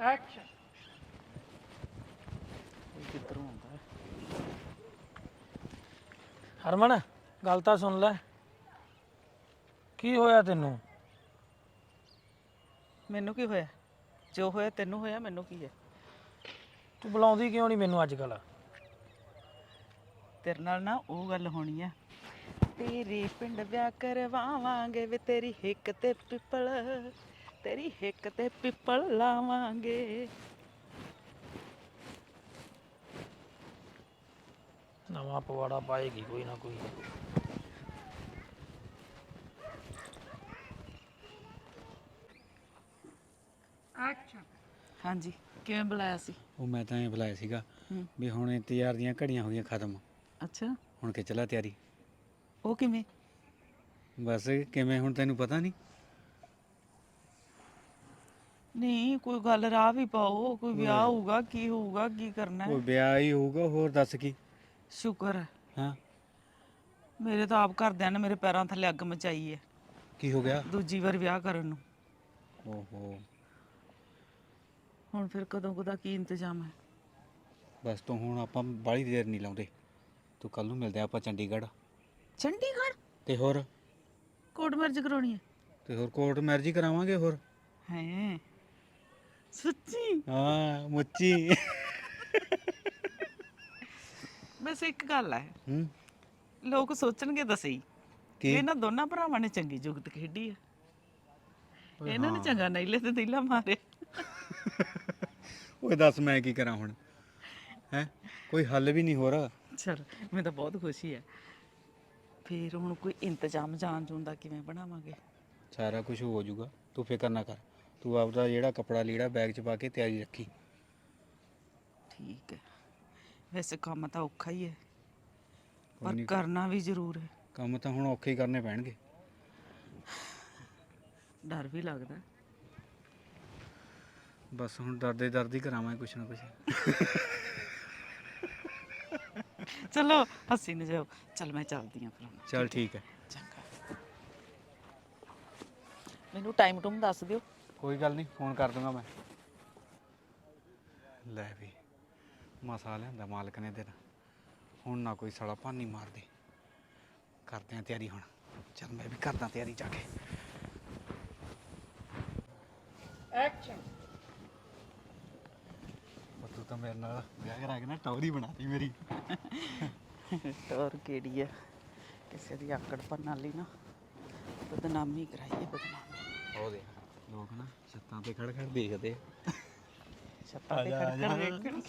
Action ਕਿੱਧਰੋਂ ਆਉਂਦਾ ਹੈ? ਹਰਮਨ ਗੱਲ ਤਾਂ ਸੁਣ ਲੈ। ਕੀ ਹੋਇਆ ਤੈਨੂੰ? ਮੈਨੂੰ ਕੀ ਹੋਇਆ? ਜੋ ਹੋਇਆ ਤੈਨੂੰ ਹੋਇਆ ਮੈਨੂੰ ਕੀ ਹੈ? ਤੂੰ ਬੁਲਾਉਂਦੀ ਕਿਉਂ ਨਹੀਂ ਮੈਨੂੰ ਅੱਜ ਕੱਲ ਤੇਰੇ ਨਾਲ ਨਾ ਉਹ ਗੱਲ ਹੋਣੀ ਹੈ ਤੇਰੇ ਪਿੰਡ ਵਿਆਹ ਕਰਵਾਵਾਂਗੇ ਵੇ ਤੇਰੀ ਹਿੱਕ ਤੇ ਪਿੱਪਲ। ਤੇਰੀ ਹਿੱਕ ਤੇ ਪਿੱਪਲ ਲਾਵਾਂਗੇ। ਨਵਾਂ ਪਵਾੜਾ ਪਾਏਗੀ ਕੋਈ ਨਾ ਕੋਈ। ਐਕਸ਼ਨ ਹਾਂਜੀ ਕਿਵੇਂ ਬੁਲਾਇਆ ਸੀ? ਉਹ ਮੈਂ ਤਾਂ ਇਹ ਬੁਲਾਇਆ ਸੀਗਾ ਹੂੰ। ਵੀ ਹੁਣ ਇੰਤਜ਼ਾਰ ਦੀਆਂ ਘੜੀਆਂ ਹੋ ਗਈਆਂ ਖਤਮ। ਅੱਛਾ। ਹੁਣ ਕਿ ਚਲਾ ਤਿਆਰੀ। ਉਹ ਕਿਵੇਂ? ਬਸ ਕਿਵੇਂ ਹੁਣ ਤੈਨੂੰ ਪਤਾ ਨਹੀਂ ਨਹੀਂ ਕੋਈ ਗੱਲ ਰਾਹ ਵੀ ਪਾਓ ਕੋਈ ਵਿਆਹ ਹੋਊਗਾ ਕੀ ਹੋਊਗਾ ਕੀ ਕਰਨਾ ਹੈ? ਉਹ ਵਿਆਹ ਹੀ ਹੋਊਗਾ ਹੋਰ ਦੱਸ ਕੀ? ਸ਼ੁਕਰ। ਹੈ। ਹਾਂ ਮੇਰੇ ਤਾਂ ਆਪ ਘਰਦਿਆਂ ਨੇ ਮੇਰੇ ਪੈਰਾਂ ਥੱਲੇ ਅੱਗ ਮਚਾਈ ਹੈ ਕੀ ਹੋ ਗਿਆ? ਦੂਜੀ ਵਾਰ ਵਿਆਹ ਕਰਨ ਨੂੰ। ਓਹੋ। ਹੁਣ ਫਿਰ ਕਦੋਂ ਕਦਾ ਕੀ ਇੰਤਜ਼ਾਮ ਹੈ? ਬਸ ਤੂੰ ਹੁਣ ਆਪਾਂ ਬਾਹਲੀ ਦੇਰ ਨਹੀਂ ਲਾਉਂਦੇ। ਤੂੰ ਕੱਲ ਨੂੰ ਮਿਲਦੇ ਆ ਆਪਾਂ ਚੰਡੀਗੜ੍ਹ। ਚੰਡੀਗੜ੍ਹ? ਤੇ ਹੋਰ? ਕੋਰਟ ਮੈਰਿਜ ਕਰਾਉਣੀ ਹੈ। ਤੇ ਹੋਰ ਕੋਰਟ ਮੈਰਿਜ ਹੀ ਕਰਾਵਾਂਗੇ ਹੋਰ? ਹੈ। ਸੱਚੀ? ਹਾਂ ਮੁੱਚੀ। ਬਸ ਇੱਕ ਗੱਲ ਹੈ ਹੂੰ। ਲੋਕ ਸੋਚਣਗੇ ਤਾਂ ਸਹੀ। ਕੀ? ਇਹਨਾਂ ਦੋਨਾਂ ਭਰਾਵਾਂ ਨੇ ਚੰਗੀ ਜੁਗਤ ਖੇਡੀ ਹੈ ਇਹਨਾਂ ਨੇ ਚੰਗਾ ਨਈਲੇ ਤੇ ਦਿਲਾ ਮਾਰਿਆ। ਓਏ ਦੱਸ ਮੈਂ ਕੀ ਕਰਾਂ ਹੁਣ? ਹੈ? ਕੋਈ ਹੱਲ ਵੀ ਨਹੀਂ ਹੋ ਰਿਹਾ ਚਲ ਮੈਨੂੰ ਤਾਂ ਬਹੁਤ ਖੁਸ਼ੀ ਹੈ ਫਿਰ ਹੁਣ ਕੋਈ ਇੰਤਜ਼ਾਮ ਜਾਣ ਜੂਨ ਦਾ ਕਿਵੇਂ ਬਣਾਵਾਂਗੇ? ਸਾਰਾ ਕੁਝ ਹੋ ਜਾਊਗਾ। ਤੂੰ ਫਿਕਰ ਨਾ ਕਰ। ਤੂੰ ਆਪਦਾ ਜਿਹੜਾ ਕਪੜਾ ਲੀੜਾ ਬੈਗ 'ਚ ਪਾ ਕੇ ਤਿਆਰੀ ਰੱਖੀ। ਠੀਕ ਹੈ। ਵੈਸੇ ਕੰਮ ਤਾਂ ਔਖਾ ਹੀ ਹੈ ਕੋਈ ਪਰ ਨਹੀਂ ਕਰਨਾ ਵੀ ਜ਼ਰੂਰ ਹੈ। ਕੰਮ ਤਾਂ ਹੁਣ ਔਖੇ ਹੀ ਕਰਨੇ ਪੈਣਗੇ। ਡਰ ਵੀ ਲੱਗਦਾ। ਬਸ ਹੁਣ ਡਰਦੇ ਡਰਦੇ ਕਰਾਵਾਂਗੇ ਕੁਛ ਨਾ ਕੁਛ। ਚਲੋ ਹੱਸੀ ਨਾ ਜਾਓ। ਚਲ ਮੈਂ ਚੱਲਦੀ ਹਾਂ ਫਿਰ ਹੁਣ। ਚਲ ਠੀਕ ਹੈ। ਚੰਗਾ। ਮੈਨੂੰ ਟਾਈਮ ਟੂਮ ਦੱਸ ਦਿਓ। ਕੋਈ ਗੱਲ ਨਹੀਂ ਫੋਨ ਕਰ ਦੂੰਗਾ ਮੈਂ। ਲੈ ਵੀ ਮਸਾ ਲਿਆਂਦਾ ਮਾਲਕ ਨੇ ਤੇਰਾ ਹੁਣ ਨਾ ਕੋਈ ਸੜਾ ਭਾਨੀ ਮਾਰ ਦੇ ਕਰਦੇ ਆ ਤਿਆਰੀ ਹੁਣ। ਚਲ ਮੈਂ ਵੀ ਕਰਦਾ ਤਿਆਰੀ ਜਾ ਕੇ। ਐਕਸ਼ਨ ਉਹ ਤੂੰ ਤਾਂ ਮੇਰੇ ਨਾਲ ਵਿਆਹ ਕਰਾ ਕੇ ਨਾ ਟੌਰੀ ਬਣਾਤੀ ਮੇਰੀ। ਟੋਰ ਕਿਹੜੀ ਹੈ ਕਿਸੇ ਦੀ ਆਕੜ ਪੰਨ ਵਾਲੀ ਨਾ। ਬਦਨਾਮੀ ਕਰਾਈਏ ਬਦਨਾਮੀ। ਉਹ ਦੇ ਲੋਕ ਨਾ ਛੱਤਾਂ ਤੇ ਖੜ ਖੜ ਦੇਖਦੇ ਆ। ਛੱਤਾਂ ਤੇ ਆ ਜਾ, ਖੜ ਆ ਖੜ ਜਾ। ਵੇਖਣ